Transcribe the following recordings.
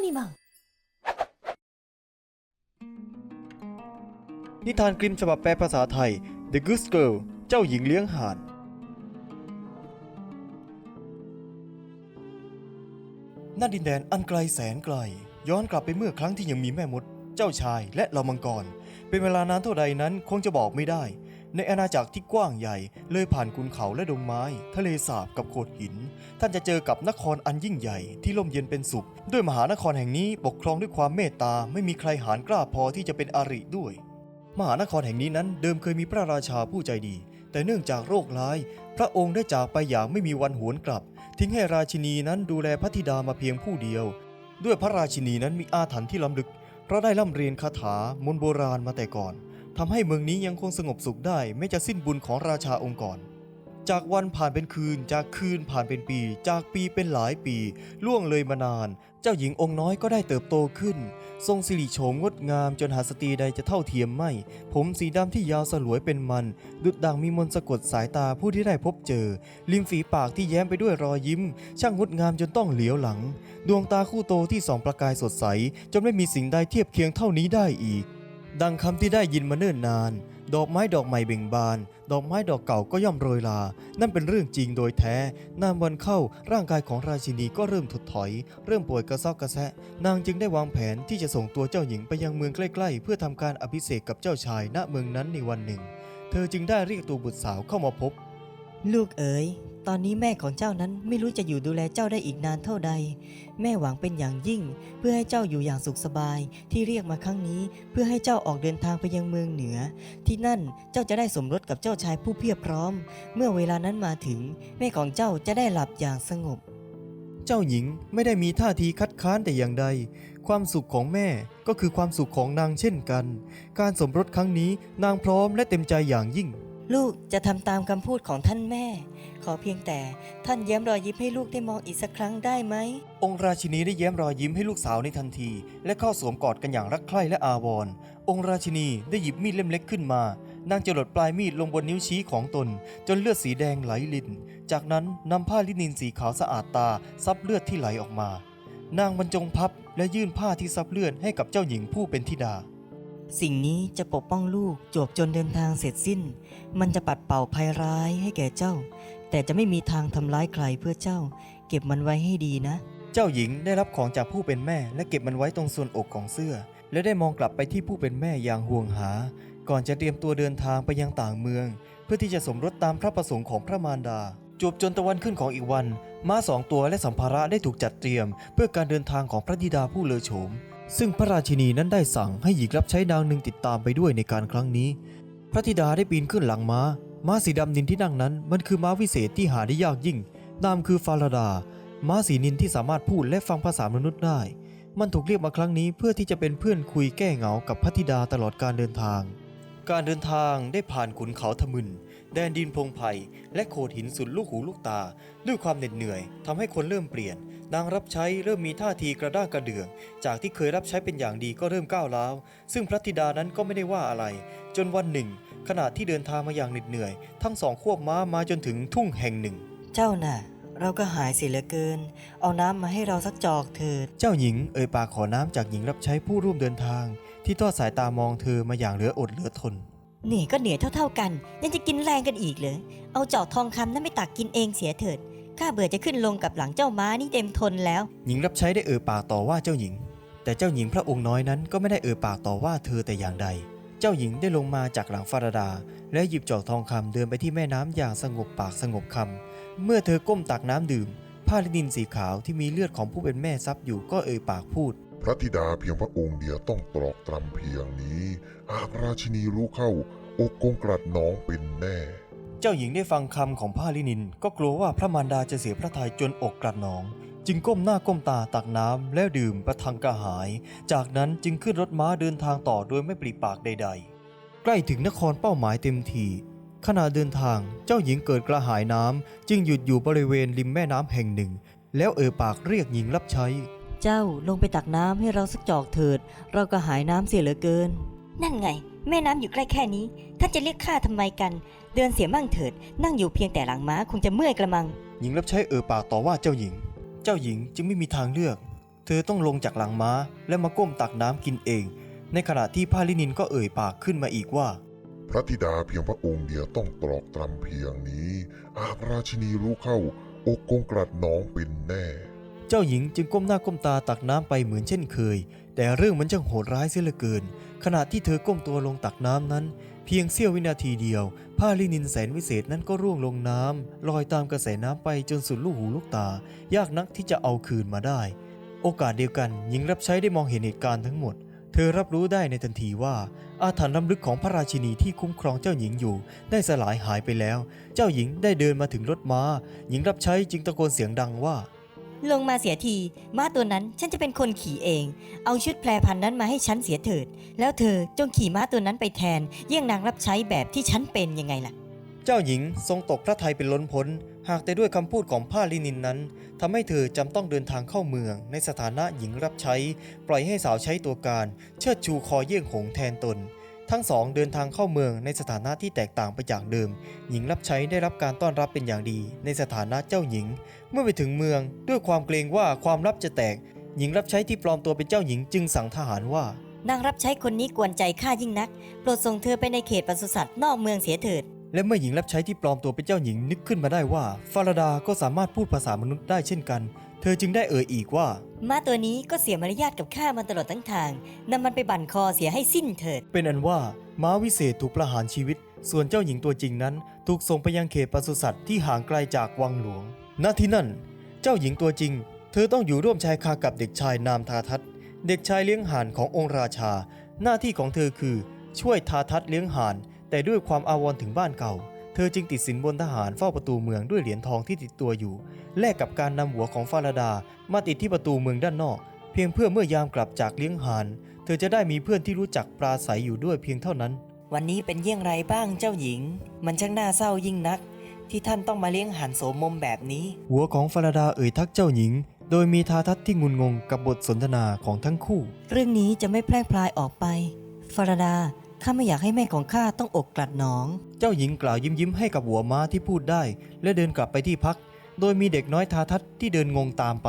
にもนิทานกริมฉบับแปลภาษาไทย The Goose Girl เจ้าหญิงเลี้ยงห่าน ณ ดินแดนอันไกลแสนไกล ย้อนกลับไปเมื่อครั้งที่ยังมีแม่มด เจ้าชายและเหล่ามังกร เป็นเวลานานเท่าใดนั้นคงจะบอกไม่ได้ ในอาณาจักรที่กว้างใหญ่เลยผ่านขุนเขาและดงไม้ ทะเลสาบกับโขดหิน ท่านจะเจอกับนครอันยิ่งใหญ่ที่ร่มเย็นเป็นสุข ด้วยมหานครแห่งนี้ปกครองด้วยความเมตตาไม่มีใครหารกล้าพอที่จะเป็นอริด้วย มหานครแห่งนี้นั้นเดิมเคยมีพระราชาผู้ใจดี แต่เนื่องจากโรคร้าย พระองค์ได้จากไปอย่างไม่มีวันหวนกลับ ทิ้งให้ราชินีนั้นดูแลพระธิดามาเพียงผู้เดียว ด้วยพระราชินีนั้นมีอาถรรพ์ที่ล้ำลึก เพราะได้ร่ำเรียนคาถามนต์โบราณมาแต่ก่อน ทำให้เมืองนี้ยังคงสงบสุขได้แม้จะสิ้นบุญของราชาองค์ก่อนจากวันผ่านเป็นคืน จากคืนผ่านเป็นปี จากปีเป็นหลายปี ล่วงเลยมานาน เจ้าหญิงองค์น้อยก็ได้เติบโตขึ้น ทรงสิริโฉมงดงามจนหาสตรีใดจะเท่าเทียมไม่ ผมสีดำที่ยาวสลวยเป็นมัน ดุดดังมีมนต์สะกดสายตาผู้ที่ได้พบเจอ ริมฝีปากที่แย้มไปด้วยรอยยิ้ม ช่างงดงามจนต้องเหลียวหลัง ดวงตาคู่โตที่ส่องประกายสดใส จนไม่มีสิ่งใดเทียบเคียงเท่านี้ได้อีก ดังคำที่ได้ยินมาเนิ่นนาน ดอกไม้ดอกใหม่เบ่งบาน ดอกไม้ดอกเก่าก็ย่อมโรยลา นั่นเป็นเรื่องจริงโดยแท้ นามวันเข้าร่างกายของราชินีก็เริ่มถดถอย เริ่มป่วยกระซอกกระแซะ นางจึงได้วางแผนที่จะส่งตัวเจ้าหญิงไปยังเมืองใกล้ ๆ เพื่อทำการอภิเษกกับเจ้าชายณเมืองนั้นในวันหนึ่ง เธอจึงได้เรียกตัวบุตรสาวเข้ามาพบ ลูกเอ๋ยตอนนี้แม่ของเจ้านั้นไม่รู้จะอยู่ดูแลเจ้าได้อีกนานเท่าใด แม่หวังเป็นอย่างยิ่ง เพื่อให้เจ้าอยู่อย่างสุขสบาย ที่เรียกมาครั้งนี้ เพื่อให้เจ้าออกเดินทางไปยังเมืองเหนือ ที่นั่นเจ้าจะได้สมรสกับเจ้าชายผู้เพียบพร้อม เมื่อเวลานั้นมาถึง แม่ของเจ้าจะได้หลับอย่างสงบ เจ้าหญิงไม่ได้มีท่าทีคัดค้านแต่อย่างใด ความสุขของแม่ก็คือความสุขของนางเช่นกัน การสมรสครั้งนี้นางพร้อมและเต็มใจอย่างยิ่ง ลูกจะทำตามคำพูดของท่านแม่ ขอเพียงแต่ท่านแย้มรอยยิ้มให้ลูกได้มองอีกสักครั้งได้ไหม องค์ราชินีได้แย้มรอยยิ้มให้ลูกสาวในทันที และเข้าสวมกอดกันอย่างรักใคร่และอาวรณ์องค์ราชินีได้หยิบมีดเล่มเล็กขึ้นมานางจะหลดปลายมีดลงบนนิ้วชี้ของตน จนเลือดสีแดงไหลลิน จากนั้นนำผ้าลินินสีขาวสะอาดตาซับเลือดที่ไหลออกมา นางบรรจงพับและยื่นผ้าที่ซับเลือดให้กับเจ้าหญิงผู้เป็นธิดา สิ่งนี้จะปกป้องลูกจบจนเดินทางเสร็จสิ้น มันจะปัดเป่าภัยร้ายให้แก่เจ้า แต่จะไม่มีทางทำร้ายใครเพื่อเจ้า เก็บมันไว้ให้ดีนะ เจ้าหญิงได้รับของจากผู้เป็นแม่ และเก็บมันไว้ตรงส่วนอกของเสื้อ และได้มองกลับไปที่ผู้เป็นแม่อย่างห่วงหา ก่อนจะเตรียมตัวเดินทางไปยังต่างเมือง เพื่อที่จะสมรสตามพระประสงค์ของพระมารดาจบจนตะวันขึ้นของอีกวันม้าสองตัวและสัมภาระได้ถูกจัดเตรียม เพื่อการเดินทางของพระธิดาผู้เลอโฉม ซึ่งพระราชินีนั้นได้สั่งให้หญิงรับใช้นางหนึ่งติดตามไปด้วยในการครั้งนี้ พระธิดาได้ปีนขึ้นหลังม้า ม้าสีดำนินที่นั่งนั้น มันคือม้าวิเศษที่หาได้ยากยิ่ง นามคือฟาราดา ม้าสีนินที่สามารถพูดและฟังภาษามนุษย์ได้ มันถูกเรียกมาครั้งนี้เพื่อที่จะเป็นเพื่อนคุยแก้เหงากับพระธิดาตลอดการเดินทาง การเดินทางได้ผ่านขุนเขาทะมึน แดนดินพงไผ่และโขดหินสุดลูกหูลูกตา ด้วยความเหน็ดเหนื่อยทำให้คนเริ่มเปลี่ยน นางรับใช้เริ่มมีท่าทีกระด้างกระเดือง จากที่เคยรับใช้เป็นอย่างดีก็เริ่มก้าวร้าว ซึ่งพระธิดานั้นก็ไม่ได้ว่าอะไร จนวันหนึ่ง ขณะที่เดินทางมาอย่างเหน็ดเหนื่อย ทั้งสองควบม้ามาจนถึงทุ่งแห่งหนึ่ง เจ้าน่ะ เราก็หายเสียเหลือเกิน เอาน้ำมาให้เราสักจอกเถิด เจ้าหญิงเอ่ยปากขอน้ำจากหญิงรับใช้ผู้ร่วมเดินทาง ที่ทอดสายตามองเธอมาอย่างเหลืออดเหลือทนเหนื่อยก็เหนื่อยเท่าๆกัน ยังจะกินแรงกันอีกเหรอเอาจอกทองคำนั้นไม่ตักกินเองเสียเถิด ข้าเบื่อจะขึ้นลงกับหลังเจ้าม้านี่เต็มทนแล้ว หญิงรับใช้ได้เอ่ยปากต่อว่าเจ้าหญิง แต่เจ้าหญิงพระองค์น้อยนั้นก็ไม่ได้เอ่ยปากต่อว่าเธอแต่อย่างใด เจ้าหญิงได้ลงมาจากหลังฟาราดา และหยิบจอกทองคำเดินไปที่แม่น้ำอย่างสงบปากสงบคำเมื่อเธอก้มตักน้ำดื่ม ผ้าลินินสีขาวที่มีเลือดของผู้เป็นแม่ซับอยู่ก็เอ่ยปากพูด พระธิดาเพียงพระองค์เดียวต้องตรอกตรำเพียงนี้ หากราชินีรู้เข้าอกคงกรัดน้องเป็นแน่ เจ้าหญิงได้ฟังคำของผ้าลินิน ก็กลัวว่าพระมารดาจะเสียพระทัยจนอกกระหนอง จึงก้มหน้าก้มตาตักน้ำแล้วดื่มประทังกระหาย จากนั้นจึงขึ้นรถม้าเดินทางต่อโดยไม่ปริปากใด ๆ ใกล้ถึงนครเป้าหมายเต็มทีขณะเดินทางเจ้าหญิงเกิดกระหายน้ำจึงหยุดอยู่บริเวณริมแม่น้ำแห่งหนึ่ง แล้วเอ่ยปากเรียกหญิงรับใช้ เจ้าลงไปตักน้ำให้เราสักจอกเถิด เราก็หายน้ำเสียเหลือเกิน นั่นไง แม่น้ำอยู่ใกล้แค่นี้ท่านจะเรียกข้าทำไมกัน เดินเสียมั่งเถิด นั่งอยู่เพียงแต่หลังม้าคงจะเมื่อยกระมัง หญิงรับใช้เอ่ยปากต่อว่าเจ้าหญิง เจ้าหญิงจึงไม่มีทางเลือก เธอต้องลงจากหลังม้าและมาก้มตักน้ำกินเอง ในขณะที่พาลินินก็เอ่ยปากขึ้นมาอีกว่า พระธิดาเพียงพระองค์เดียวต้องตรอกตรำเพียงนี้หากราชินีรู้เข้าอกกงกรัดน้องเป็นแน่ เจ้าหญิงจึงก้มหน้าก้มตาตักน้ำไปเหมือนเช่นเคย แต่เรื่องมันช่างโหดร้ายเสียเหลือเกิน ขณะที่เธอก้มตัวลงตักน้ำนั้น เพียงเสี้ยววินาทีเดียว ผ้าลินินแสนวิเศษนั้นก็ร่วงลงน้ำลอยตามกระแสน้ำไปจนสุดลูกหูลูกตา ยากนักที่จะเอาคืนมาได้ โอกาสเดียวกันหญิงรับใช้ได้มองเห็นเหตุการณ์ทั้งหมด เธอรับรู้ได้ในทันทีว่า อาถรรพ์ล้ำลึกของพระราชินีที่คุ้มครองเจ้าหญิงอยู่ ได้สลายหายไปแล้ว เจ้าหญิงได้เดินมาถึงรถม้า หญิงรับใช้จึงตะโกนเสียงดังว่า ลงมาเสียที ม้าตัวนั้นฉันจะเป็นคนขี่เอง เอาชุดแพรพันนั้นมาให้ฉันเสียเถิด แล้วเธอจงขี่ม้าตัวนั้นไปแทน เยี่ยงนางรับใช้แบบที่ฉันเป็นยังไงล่ะ เจ้าหญิงทรงตกพระทัยเป็นล้นพ้น หากแต่ด้วยคำพูดของผ้าลินินนั้นทำให้เธอจำต้องเดินทางเข้าเมือง ในสถานะหญิงรับใช้ ปล่อยให้สาวใช้ตัวการ เชิดชูคอเยี่ยงหงแทนตน ทั้งสองเดินทางเข้าเมืองในสถานะที่แตกต่างไปจากเดิม หญิงรับใช้ได้รับการต้อนรับเป็นอย่างดี ในสถานะเจ้าหญิง เมื่อไปถึงเมืองด้วยความเกรงว่าความลับจะแตก หญิงรับใช้ที่ปลอมตัวเป็นเจ้าหญิงจึงสั่งทหารว่านางรับใช้คนนี้กวนใจข้ายิ่งนัก โปรดส่งเธอไปในเขตปศุสัตว์นอกเมืองเสียเถิด และเมื่อหญิงรับใช้ที่ปลอมตัวเป็นเจ้าหญิงนึกขึ้นมาได้ว่าฟาราดาก็สามารถพูดภาษามนุษย์ได้เช่นกัน เธอจึงได้เอ่ยอีกว่า ม้าตัวนี้ก็เสียมารยาทกับข้ามาตลอดทั้งทางนำมันไปบั่นคอเสียให้สิ้นเถิด เป็นอันว่าม้าวิเศษถูกประหารชีวิต ส่วนเจ้าหญิงตัวจริงนั้น ถูกส่งไปยังเขตปศุสัตว์ที่ห่างไกลจากวังหลวง ณ ที่นั่น เจ้าหญิงตัวจริง เธอต้องอยู่ร่วมชายคากับเด็กชายนามทาทัศน์เด็กชายเลี้ยงห่านขององค์ราชา หน้าที่ของเธอคือ ช่วยทาทัศน์เลี้ยงห่าน แต่ด้วยความอาวรณ์ถึงบ้านเก่า เธอจึงติดสินบนทหารเฝ้าประตูเมืองด้วยเหรียญทองที่ติดตัวอยู่ แลกกับการนำหัวของฟาราดา มาติดที่ประตูเมืองด้านนอก เพียงเพื่อเมื่อยามกลับจากเลี้ยงห่าน เธอจะได้มีเพื่อนที่รู้จักปราศัยอยู่ด้วยเพียงเท่านั้น วันนี้เป็นเยี่ยงไรบ้างเจ้าหญิง มันช่างน่าเศร้ายิ่งนัก ที่ท่านต้องมาเลี้ยงหันโสมมแบบนี้ หัวของฟาราดาเอ่ยทักเจ้าหญิง โดยมีทาทัศน์ที่งุนงงกับบทสนทนาของทั้งคู่ เรื่องนี้จะไม่แพร่พลายออกไปฟาราดา ข้าไม่อยากให้แม่ของข้าต้องอกกลัดหนอง เจ้าหญิงกล่าวยิ้มยิ้มให้กับหัวม้าที่พูดได้ และเดินกลับไปที่พัก โดยมีเด็กน้อยทาทัศน์ที่เดินงงตามไป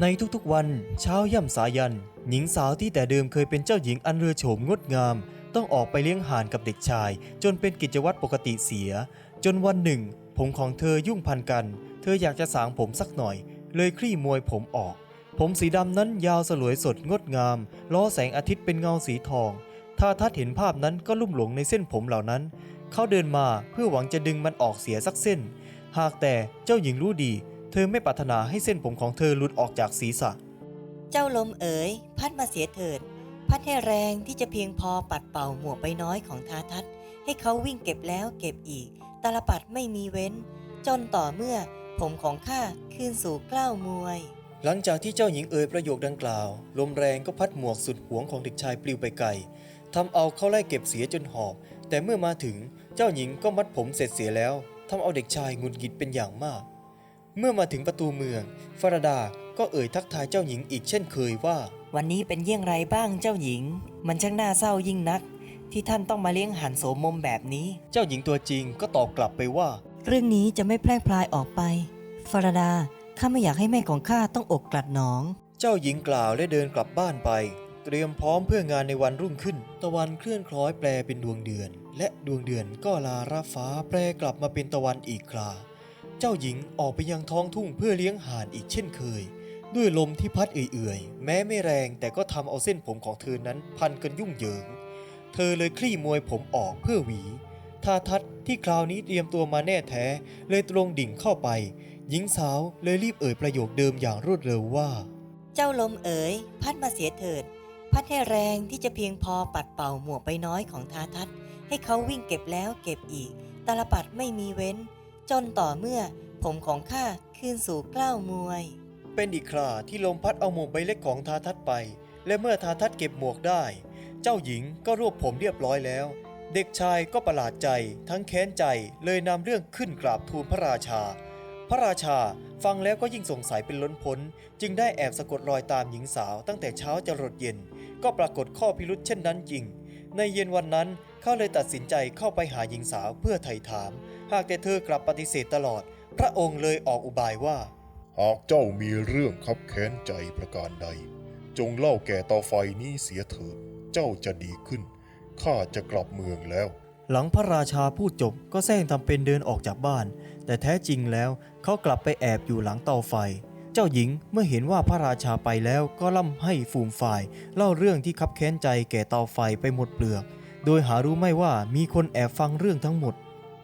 ในทุกๆวัน เช้าย่ำสายัน หญิงสาวที่แต่เดิมเคยเป็นเจ้าหญิงอันเรือโฉมงดงาม ต้องออกไปเลี้ยงห่านกับเด็กชาย จนเป็นกิจวัตรปกติเสีย จนวันหนึ่ง ผมของเธอยุ่งพันกัน เธออยากจะสางผมสักหน่อย เลยคลี่มวยผมออก ผมสีดำนั้นยาวสลวยสดงดงาม ล้อแสงอาทิตย์เป็นเงาสีทอง ถ้าทัดเห็นภาพนั้นก็ลุ่มหลงในเส้นผมเหล่านั้น เขาเดินมาเพื่อหวังจะดึงมันออกเสียสักเส้น หากแต่เจ้าหญิงรู้ดี เธอไม่ปรารถนาให้เส้นผมของเธอหลุดออกจากศีรษะ เจ้าลมเอ๋ยพัดมาเสียเถิด พัดให้แรงที่จะเพียงพอปัดเป่าหมวกใบน้อยของทาทัศน์ให้เขาวิ่งเก็บแล้วเก็บอีกตาลปัดไม่มีเว้น จนต่อเมื่อผมของข้าคืนสู่เกล้าวมวย หลังจากที่เจ้าหญิงเอ่ยประโยคดังกล่าว ลมแรงก็พัดหมวกสุดหวงของเด็กชายปลิวไปไกล ทำเอาเขาไล่เก็บเสียจนหอบ แต่เมื่อมาถึงเจ้าหญิงก็มัดผมเสร็จเสียแล้วทำเอาเด็กชายหงุดหงิดเป็นอย่างมาก เมื่อมาถึงประตูเมืองฟาราดาก็เอ่ยทักทายเจ้าหญิงอีกเช่นเคยว่า วันนี้เป็นเยี่ยงไรบ้างเจ้าหญิง มันช่างน่าเศร้ายิ่งนัก ที่ท่านต้องมาเลี้ยงหันโสมมแบบนี้ เจ้าหญิงตัวจริงก็ตอบกลับไปว่า เรื่องนี้จะไม่แพร่พลายออกไปฟาราดาข้าไม่อยากให้แม่ของข้าต้องอกกลัดหนอง เจ้าหญิงกล่าวและเดินกลับบ้านไป เตรียมพร้อมเพื่องานในวันรุ่งขึ้น ตะวันเคลื่อนคล้อยแปลเป็นดวงเดือน และดวงเดือนก็ลาราฟ้าแปลกลับมาเป็นตะวันอีกครา เจ้าหญิงออกไปยังท้องทุ่งเพื่อเลี้ยงห่านอีกเช่นเคย ด้วยลมที่พัดเอื่อยๆ แม้ไม่แรงแต่ก็ทำเอาเส้นผมของเธอนั้นพันกันยุ่งเหยิง เธอเลยคลี่มวยผมออกเพื่อหวีทาทัศน์ที่คราวนี้เตรียมตัวมาแน่แท้เลยตรงดิ่งเข้าไป หญิงสาวเลยรีบเอ่ยประโยคเดิมอย่างรวดเร็วว่า เจ้าลมเอ๋ยพัดมาเสียเถิด พัดให้แรงที่จะเพียงพอปัดเป่าหมวกใบน้อยของทาทัศน์ให้เขาวิ่งเก็บแล้วเก็บอีกตาลปัดไม่มีเว้น จนต่อเมื่อผมของข้าคืนสู่เกล้าวมวย เป็นอีกคราที่ลมพัดเอาหมวกใบเล็กของทาทัศน์ไป และเมื่อทาทัศน์เก็บหมวกได้ เจ้าหญิงก็รวบผมเรียบร้อยแล้ว เด็กชายก็ประหลาดใจทั้งแค้นใจเลยนำเรื่องขึ้นกราบทูลพระราชา พระราชาฟังแล้วก็ยิ่งสงสัยเป็นล้นพ้น จึงได้แอบสะกดรอยตามหญิงสาวตั้งแต่เช้าจรดเย็น ก็ปรากฏข้อพิรุษเช่นนั้นจริง ในเย็นวันนั้นเขาเลยตัดสินใจเข้าไปหาหญิงสาวเพื่อไถ่ถาม หากแต่เธอกลับปฏิเสธตลอด พระองค์เลยออกอุบายว่า หากเจ้ามีเรื่องคับแค้นใจประการใด จงเล่าแก่เตาไฟนี้เสียเถิด เจ้าจะดีขึ้น ข้าจะกลับเมืองแล้ว หลังพระราชาพูดจบก็แซงทำเป็นเดินออกจากบ้าน แต่แท้จริงแล้วเขากลับไปแอบอยู่หลังเตาไฟ เจ้าหญิงเมื่อเห็นว่าพระราชาไปแล้วก็ล่ำให้ฟูมฝ่าย เล่าเรื่องที่คับแค้นใจแก่เตาไฟไปหมดเปลือก โดยหารู้ไม่ว่ามีคนแอบฟังเรื่องทั้งหมด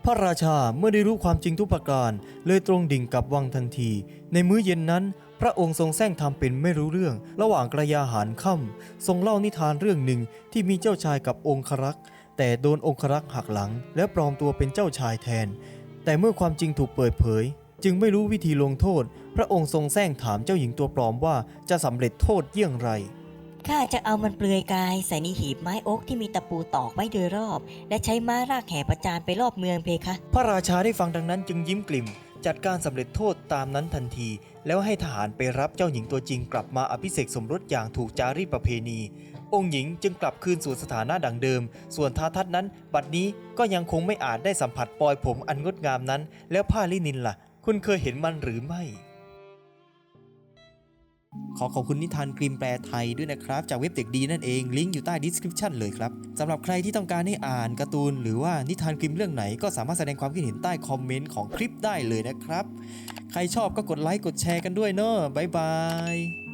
พระราชาเมื่อได้รู้ความจริงทุกประการ เลยตรงดิ่งกลับวังทันที ในมื้อเย็นนั้น พระองค์ทรงแซงทำเป็นไม่รู้เรื่อง ระหว่างกระยาหารค่ำทรงเล่านิทานเรื่องหนึ่งที่มีเจ้าชายกับองครักษ์แต่โดนองครักษ์หักหลัง และปลอมตัวเป็นเจ้าชายแทน แต่เมื่อความจริงถูกเปิดเผย จึงไม่รู้วิธีลงโทษ พระองค์ทรงแซงถามเจ้าหญิงตัวปลอมว่าจะสำเร็จโทษเยี่ยงไรข้าจะเอามันเปลือยกายใส่ในหีบไม้โอ๊กที่มีตะปูตอกไว้โดยรอบ และใช้ม้ารากแห่ประจานไปรอบเมืองเพคะ พระราชาได้ฟังดังนั้นจึงยิ้มกลิ่ม จัดการสำเร็จโทษตามนั้นทันที แล้วให้ทหารไปรับเจ้าหญิงตัวจริงกลับมาอภิเษกสมรสอย่างถูกจารีตประเพณี องค์หญิงจึงกลับคืนสู่สถานะดังเดิม ส่วนทาทัศน์นั้น บัดนี้ก็ยังคงไม่อาจได้สัมผัสปลอยผมอันงดงามนั้น แล้วผ้าลินินล่ะ คุณเคยเห็นมันหรือไม่ ขอขอบคุณนิทานกริมแปลไทยด้วยนะครับ จากเว็บเด็กดีนั่นเอง ลิงก์อยู่ใต้ดีสคริปชันเลยครับสำหรับใครที่ต้องการให้อ่านการ์ตูน หรือว่านิทานกริมเรื่องไหน ก็สามารถแสดงความคิดเห็นใต้คอมเมนต์ของคลิปได้เลยนะครับ ใครชอบก็กดไลค์กดแชร์กันด้วยเนอะบ๊ายบาย